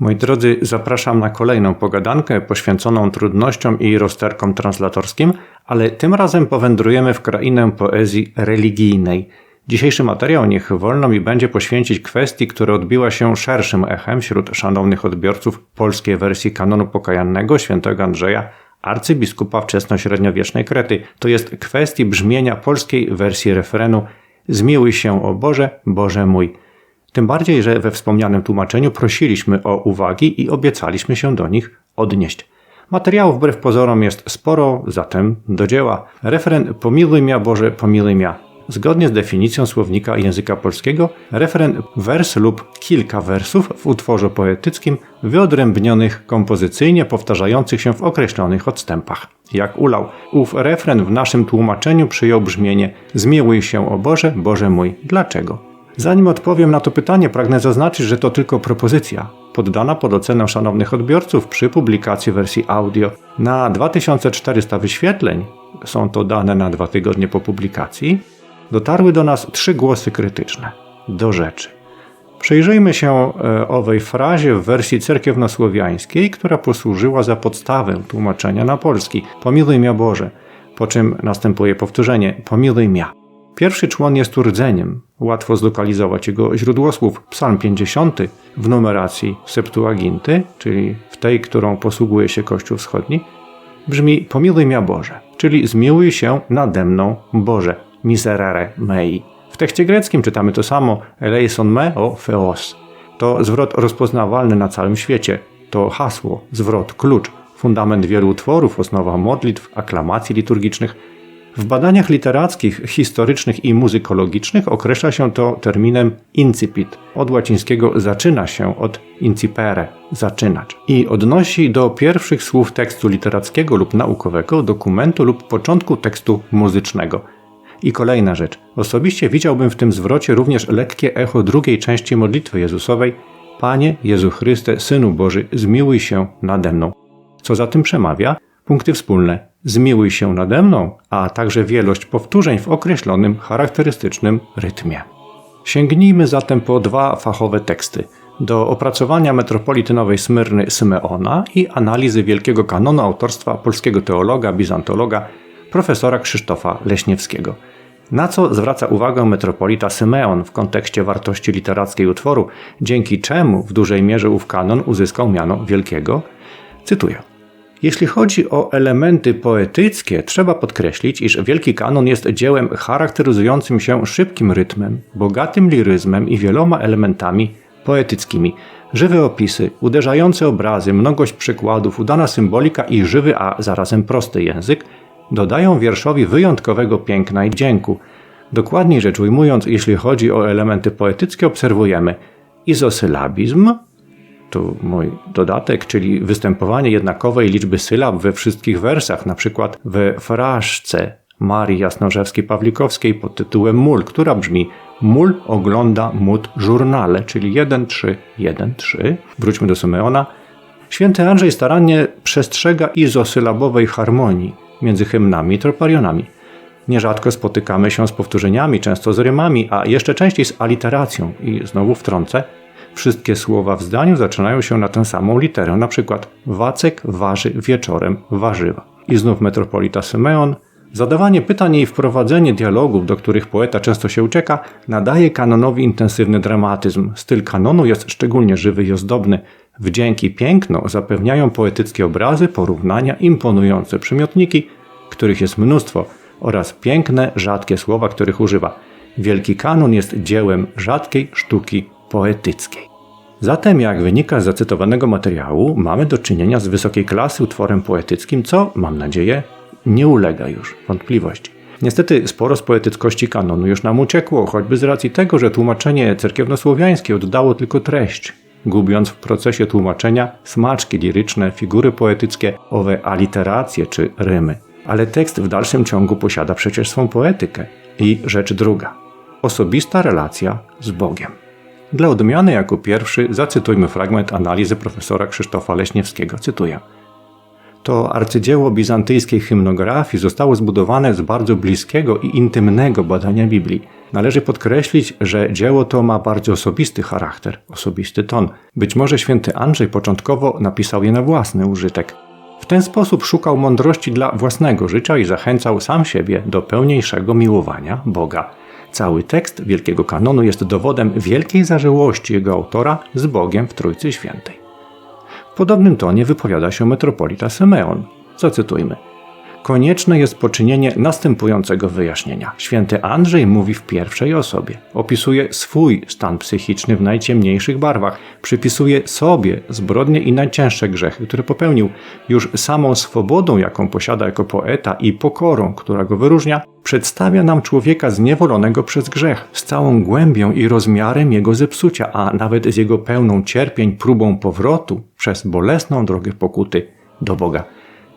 Moi drodzy, zapraszam na kolejną pogadankę poświęconą trudnościom i rozterkom translatorskim, ale tym razem powędrujemy w krainę poezji religijnej. Dzisiejszy materiał niech wolno mi będzie poświęcić kwestii, która odbiła się szerszym echem wśród szanownych odbiorców polskiej wersji kanonu pokajannego świętego Andrzeja, arcybiskupa wczesnośredniowiecznej Krety, to jest kwestii brzmienia polskiej wersji referenu Zmiłuj się o Boże, Boże mój. Tym bardziej, że we wspomnianym tłumaczeniu prosiliśmy o uwagi i obiecaliśmy się do nich odnieść. Materiału wbrew pozorom jest sporo, zatem do dzieła. Referen Pomiluj mia Boże, pomiluj mia. Zgodnie z definicją słownika języka polskiego, referen wers lub kilka wersów w utworze poetyckim wyodrębnionych kompozycyjnie, powtarzających się w określonych odstępach. Jak ulał, ów refren w naszym tłumaczeniu przyjął brzmienie Zmiłuj się o Boże, Boże mój. Dlaczego? Zanim odpowiem na to pytanie, pragnę zaznaczyć, że to tylko propozycja, poddana pod ocenę szanownych odbiorców przy publikacji wersji audio. Na 2400 wyświetleń, są to dane na dwa tygodnie po publikacji, dotarły do nas trzy głosy krytyczne. Do rzeczy. Przyjrzyjmy się e, owej frazie w wersji cerkiewnosłowiańskiej, która posłużyła za podstawę tłumaczenia na polski. Pomiluj mia Boże, po czym następuje powtórzenie pomiluj mia. Pierwszy człon jest urdzeniem. Łatwo zlokalizować jego źródło słów. Psalm 50 w numeracji Septuaginty, czyli w tej, którą posługuje się Kościół Wschodni, brzmi pomiluj mia Boże, czyli zmiłuj się nade mną Boże, miserere mei. W tekście greckim czytamy to samo, eleison me o theos. To zwrot rozpoznawalny na całym świecie. To hasło, zwrot, klucz, fundament wielu utworów, osnowa modlitw, aklamacji liturgicznych, w badaniach literackich, historycznych i muzykologicznych określa się to terminem incipit, od łacińskiego zaczyna się od incipere, zaczynać, i odnosi do pierwszych słów tekstu literackiego lub naukowego, dokumentu lub początku tekstu muzycznego. I kolejna rzecz. Osobiście widziałbym w tym zwrocie również lekkie echo drugiej części modlitwy Jezusowej Panie Jezu Chryste, Synu Boży, zmiłuj się nade mną. Co za tym przemawia? Punkty wspólne zmiłuj się nade mną, a także wielość powtórzeń w określonym charakterystycznym rytmie. Sięgnijmy zatem po dwa fachowe teksty do opracowania metropolitynowej Smyrny Symeona i analizy wielkiego kanonu autorstwa polskiego teologa, bizantologa, profesora Krzysztofa Leśniewskiego. Na co zwraca uwagę metropolita Symeon w kontekście wartości literackiej utworu, dzięki czemu w dużej mierze ów kanon uzyskał miano wielkiego? Cytuję. Jeśli chodzi o elementy poetyckie, trzeba podkreślić, iż Wielki Kanon jest dziełem charakteryzującym się szybkim rytmem, bogatym liryzmem i wieloma elementami poetyckimi. Żywe opisy, uderzające obrazy, mnogość przykładów, udana symbolika i żywy, a zarazem prosty język dodają wierszowi wyjątkowego piękna i wdzięku. Dokładniej rzecz ujmując, jeśli chodzi o elementy poetyckie, obserwujemy izosylabizm, tu mój dodatek, czyli występowanie jednakowej liczby sylab we wszystkich wersach, na przykład we fraszce Marii Jasnorzewskiej-Pawlikowskiej pod tytułem Mól, która brzmi Mól ogląda mut żurnale, czyli 1-3-1-3. Wróćmy do Symeona. Święty Andrzej starannie przestrzega izosylabowej harmonii między hymnami i troparionami. Nierzadko spotykamy się z powtórzeniami, często z rymami, a jeszcze częściej z aliteracją i znowu wtrącę, Wszystkie słowa w zdaniu zaczynają się na tę samą literę, na przykład Wacek waży wieczorem warzywa. I znów metropolita Symeon. Zadawanie pytań i wprowadzenie dialogów, do których poeta często się ucieka, nadaje kanonowi intensywny dramatyzm. Styl kanonu jest szczególnie żywy i ozdobny. Wdzięki piękno zapewniają poetyckie obrazy, porównania, imponujące przymiotniki, których jest mnóstwo, oraz piękne, rzadkie słowa, których używa. Wielki kanon jest dziełem rzadkiej sztuki poetyckiej. Zatem, jak wynika z zacytowanego materiału, mamy do czynienia z wysokiej klasy utworem poetyckim, co, mam nadzieję, nie ulega już wątpliwości. Niestety sporo z poetyckości kanonu już nam uciekło, choćby z racji tego, że tłumaczenie cerkiewnosłowiańskie oddało tylko treść, gubiąc w procesie tłumaczenia smaczki liryczne, figury poetyckie, owe aliteracje czy rymy. Ale tekst w dalszym ciągu posiada przecież swą poetykę. I rzecz druga. Osobista relacja z Bogiem. Dla odmiany jako pierwszy zacytujmy fragment analizy profesora Krzysztofa Leśniewskiego. Cytuję. To arcydzieło bizantyjskiej hymnografii zostało zbudowane z bardzo bliskiego i intymnego badania Biblii. Należy podkreślić, że dzieło to ma bardzo osobisty charakter, osobisty ton. Być może święty Andrzej początkowo napisał je na własny użytek. W ten sposób szukał mądrości dla własnego życia i zachęcał sam siebie do pełniejszego miłowania Boga. Cały tekst Wielkiego Kanonu jest dowodem wielkiej zażyłości jego autora z Bogiem w Trójcy Świętej. W podobnym tonie wypowiada się metropolita Symeon. Zacytujmy. Konieczne jest poczynienie następującego wyjaśnienia. Święty Andrzej mówi w pierwszej osobie. Opisuje swój stan psychiczny w najciemniejszych barwach. Przypisuje sobie zbrodnie i najcięższe grzechy, które popełnił. Już samą swobodą, jaką posiada jako poeta i pokorą, która go wyróżnia, przedstawia nam człowieka zniewolonego przez grzech, z całą głębią i rozmiarem jego zepsucia, a nawet z jego pełną cierpień próbą powrotu przez bolesną drogę pokuty do Boga.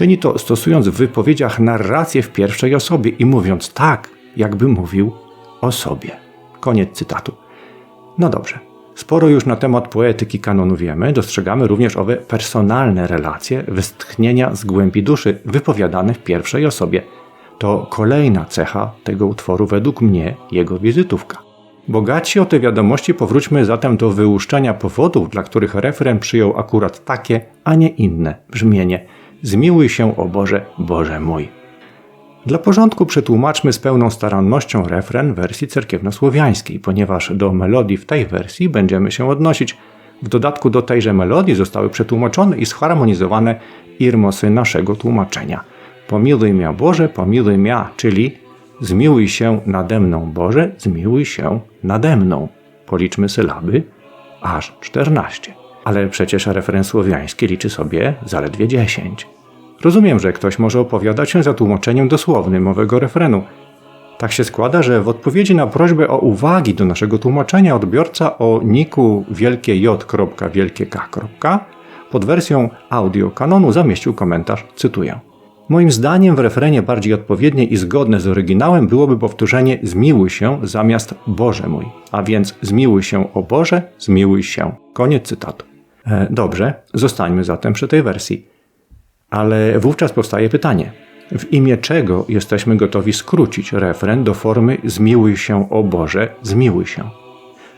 Czyni to stosując w wypowiedziach narrację w pierwszej osobie i mówiąc tak, jakby mówił o sobie. Koniec cytatu. No dobrze. Sporo już na temat poetyki kanonu wiemy, dostrzegamy również owe personalne relacje, westchnienia z głębi duszy wypowiadane w pierwszej osobie. To kolejna cecha tego utworu według mnie, jego wizytówka. Bogaci o te wiadomości powróćmy zatem do wyłuszczenia powodów, dla których refren przyjął akurat takie, a nie inne brzmienie – Zmiłuj się, o Boże, Boże mój. Dla porządku przetłumaczmy z pełną starannością refren wersji cerkiewnosłowiańskiej, ponieważ do melodii w tej wersji będziemy się odnosić. W dodatku do tejże melodii zostały przetłumaczone i zharmonizowane irmosy naszego tłumaczenia. Pomiluj mnie Boże, pomiluj mnie, czyli zmiłuj się nade mną Boże, zmiłuj się nade mną. Policzmy sylaby, aż 14 ale przecież referen słowiański liczy sobie zaledwie 10. Rozumiem, że ktoś może opowiadać się za tłumaczeniem dosłownym owego refrenu. Tak się składa, że w odpowiedzi na prośbę o uwagi do naszego tłumaczenia odbiorca o niku wielkie J. wielkie K. pod wersją audio kanonu zamieścił komentarz, cytuję. Moim zdaniem w refrenie bardziej odpowiednie i zgodne z oryginałem byłoby powtórzenie zmiłuj się zamiast Boże mój, a więc zmiłuj się o Boże, zmiłuj się. Koniec cytatu. E, dobrze, zostańmy zatem przy tej wersji. Ale wówczas powstaje pytanie: w imię czego jesteśmy gotowi skrócić refren do formy zmiłuj się o Boże, zmiłuj się?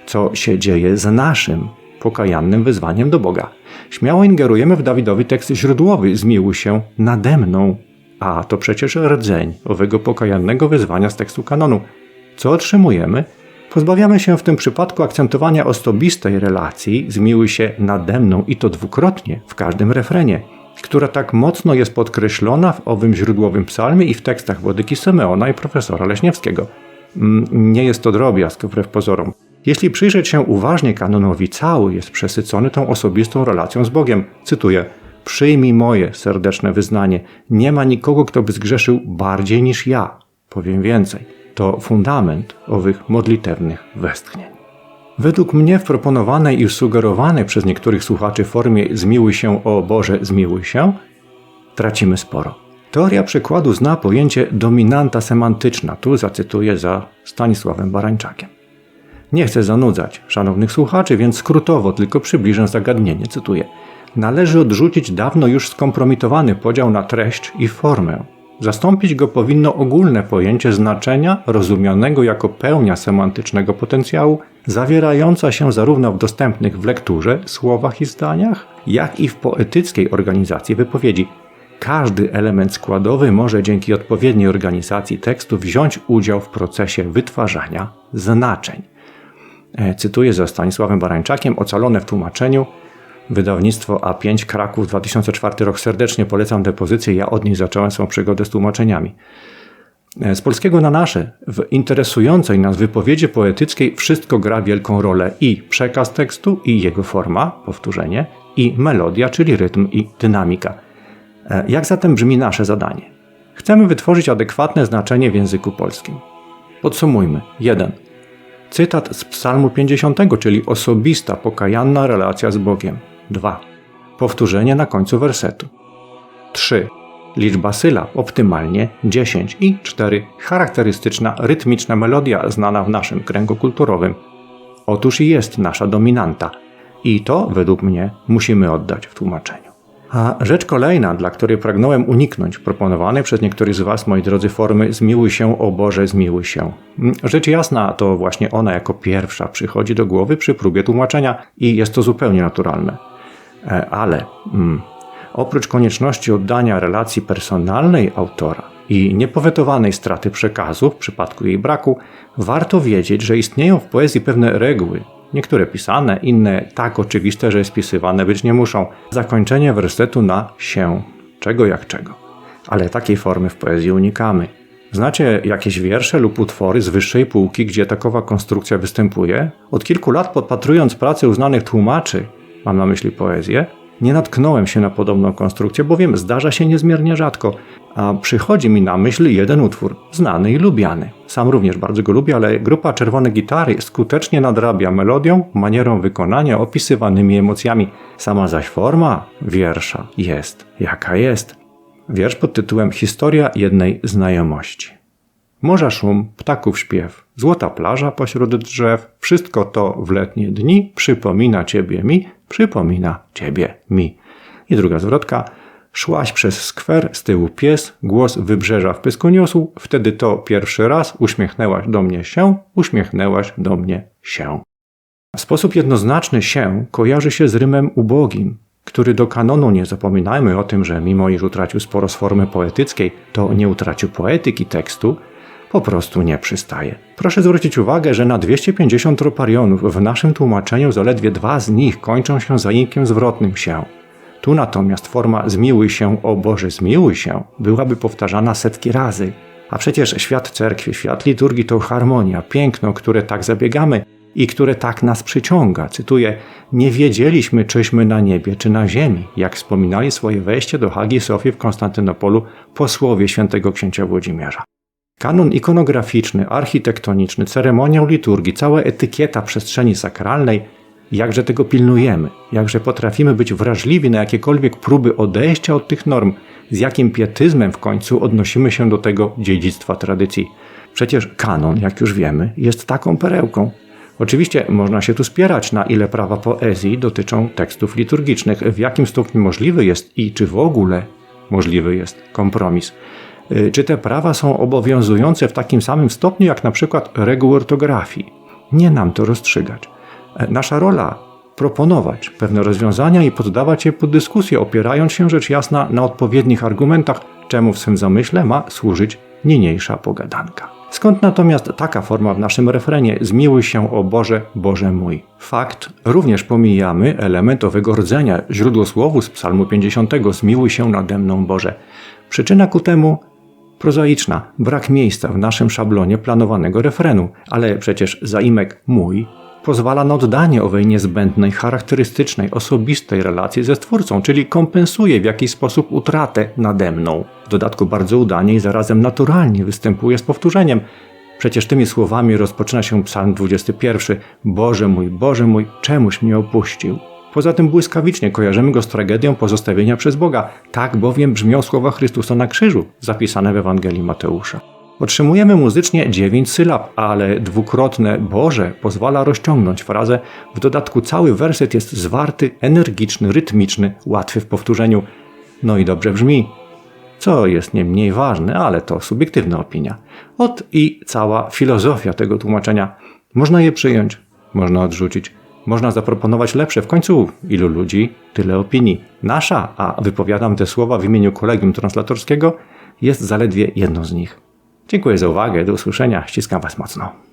Co się dzieje z naszym pokajannym wyzwaniem do Boga? Śmiało ingerujemy w Dawidowi tekst źródłowy zmiłuj się nade mną. A to przecież rdzeń owego pokajannego wyzwania z tekstu kanonu. Co otrzymujemy? Pozbawiamy się w tym przypadku akcentowania osobistej relacji zmiłuj się nade mną i to dwukrotnie w każdym refrenie, która tak mocno jest podkreślona w owym źródłowym psalmie i w tekstach Włodyki Symeona i profesora Leśniewskiego. Mm, nie jest to drobiazg wbrew pozorom. Jeśli przyjrzeć się uważnie kanonowi, cały jest przesycony tą osobistą relacją z Bogiem. Cytuję: Przyjmij moje serdeczne wyznanie. Nie ma nikogo, kto by zgrzeszył bardziej niż ja. Powiem więcej to fundament owych modlitewnych westchnień. Według mnie w proponowanej i sugerowanej przez niektórych słuchaczy formie zmiłuj się o Boże, zmiłuj się, tracimy sporo. Teoria przekładu zna pojęcie dominanta semantyczna. Tu zacytuję za Stanisławem Barańczakiem. Nie chcę zanudzać szanownych słuchaczy, więc skrótowo tylko przybliżę zagadnienie. Cytuję. Należy odrzucić dawno już skompromitowany podział na treść i formę. Zastąpić go powinno ogólne pojęcie znaczenia rozumianego jako pełnia semantycznego potencjału, zawierająca się zarówno w dostępnych w lekturze słowach i zdaniach, jak i w poetyckiej organizacji wypowiedzi. Każdy element składowy może dzięki odpowiedniej organizacji tekstu wziąć udział w procesie wytwarzania znaczeń. E, cytuję za Stanisławem Barańczakiem, ocalone w tłumaczeniu – Wydawnictwo A5 Kraków 2004 rok. Serdecznie polecam tę pozycję. Ja od niej zacząłem swoją przygodę z tłumaczeniami. E, z polskiego na nasze, w interesującej nas wypowiedzi poetyckiej wszystko gra wielką rolę i przekaz tekstu, i jego forma, powtórzenie, i melodia, czyli rytm i dynamika. E, jak zatem brzmi nasze zadanie? Chcemy wytworzyć adekwatne znaczenie w języku polskim. Podsumujmy. 1. Cytat z Psalmu 50, czyli osobista, pokajanna relacja z Bogiem. 2. Powtórzenie na końcu wersetu. 3. Liczba sylab optymalnie 10 i 4. Charakterystyczna, rytmiczna melodia znana w naszym kręgu kulturowym. Otóż jest nasza dominanta i to według mnie musimy oddać w tłumaczeniu. A rzecz kolejna, dla której pragnąłem uniknąć proponowanej przez niektórych z Was, moi drodzy, formy zmiłuj się, o Boże, zmiłuj się. Rzecz jasna, to właśnie ona jako pierwsza przychodzi do głowy przy próbie tłumaczenia i jest to zupełnie naturalne. E, ale mm, oprócz konieczności oddania relacji personalnej autora i niepowetowanej straty przekazu w przypadku jej braku, warto wiedzieć, że istnieją w poezji pewne reguły, Niektóre pisane, inne tak oczywiste, że spisywane być nie muszą. Zakończenie wersetu na się. Czego jak czego. Ale takiej formy w poezji unikamy. Znacie jakieś wiersze lub utwory z wyższej półki, gdzie takowa konstrukcja występuje? Od kilku lat podpatrując pracę uznanych tłumaczy, mam na myśli poezję, nie natknąłem się na podobną konstrukcję, bowiem zdarza się niezmiernie rzadko, a przychodzi mi na myśl jeden utwór, znany i lubiany. Sam również bardzo go lubię, ale grupa Czerwone Gitary skutecznie nadrabia melodią, manierą wykonania, opisywanymi emocjami. Sama zaś forma wiersza jest jaka jest. Wiersz pod tytułem Historia jednej znajomości. Morza szum, ptaków śpiew, złota plaża pośród drzew, wszystko to w letnie dni przypomina ciebie mi, przypomina ciebie mi. I druga zwrotka. Szłaś przez skwer, z tyłu pies, głos wybrzeża w pysku niosł, wtedy to pierwszy raz uśmiechnęłaś do mnie się, uśmiechnęłaś do mnie się. Sposób jednoznaczny się kojarzy się z rymem ubogim, który do kanonu nie zapominajmy o tym, że mimo iż utracił sporo z formy poetyckiej, to nie utracił poetyki tekstu, po prostu nie przystaje. Proszę zwrócić uwagę, że na 250 troparionów w naszym tłumaczeniu zaledwie dwa z nich kończą się zaimkiem zwrotnym się. Tu natomiast forma zmiłuj się, o Boże, zmiłuj się byłaby powtarzana setki razy. A przecież świat cerkwi, świat liturgii to harmonia, piękno, które tak zabiegamy i które tak nas przyciąga. Cytuję: Nie wiedzieliśmy, czyśmy na niebie czy na ziemi, jak wspominali swoje wejście do Hagi Sofii w Konstantynopolu posłowie świętego księcia Włodzimierza. Kanon ikonograficzny, architektoniczny, ceremoniał liturgii, cała etykieta przestrzeni sakralnej, jakże tego pilnujemy, jakże potrafimy być wrażliwi na jakiekolwiek próby odejścia od tych norm, z jakim pietyzmem w końcu odnosimy się do tego dziedzictwa tradycji. Przecież kanon, jak już wiemy, jest taką perełką. Oczywiście można się tu spierać, na ile prawa poezji dotyczą tekstów liturgicznych, w jakim stopniu możliwy jest i czy w ogóle możliwy jest kompromis. Y, czy te prawa są obowiązujące w takim samym stopniu jak na przykład reguły ortografii. Nie nam to rozstrzygać. E, nasza rola proponować pewne rozwiązania i poddawać je pod dyskusję, opierając się rzecz jasna na odpowiednich argumentach, czemu w swym zamyśle ma służyć niniejsza pogadanka. Skąd natomiast taka forma w naszym refrenie zmiłuj się o Boże, Boże mój? Fakt, również pomijamy element owego rdzenia, źródło słowu z psalmu 50 zmiłuj się nade mną Boże. Przyczyna ku temu prozaiczna, brak miejsca w naszym szablonie planowanego refrenu, ale przecież zaimek mój pozwala na oddanie owej niezbędnej, charakterystycznej, osobistej relacji ze Stwórcą, czyli kompensuje w jakiś sposób utratę nade mną. W dodatku bardzo udanie i zarazem naturalnie występuje z powtórzeniem. Przecież tymi słowami rozpoczyna się psalm 21. Boże mój, Boże mój, czemuś mnie opuścił? Poza tym błyskawicznie kojarzymy go z tragedią pozostawienia przez Boga. Tak bowiem brzmią słowa Chrystusa na krzyżu, zapisane w Ewangelii Mateusza. Otrzymujemy muzycznie dziewięć sylab, ale dwukrotne Boże pozwala rozciągnąć frazę. W dodatku cały werset jest zwarty, energiczny, rytmiczny, łatwy w powtórzeniu. No i dobrze brzmi. Co jest nie mniej ważne, ale to subiektywna opinia. Od i cała filozofia tego tłumaczenia. Można je przyjąć, można odrzucić. Można zaproponować lepsze. W końcu ilu ludzi, tyle opinii. Nasza, a wypowiadam te słowa w imieniu kolegium translatorskiego, jest zaledwie jedną z nich. Dziękuję za uwagę, do usłyszenia, ściskam Was mocno.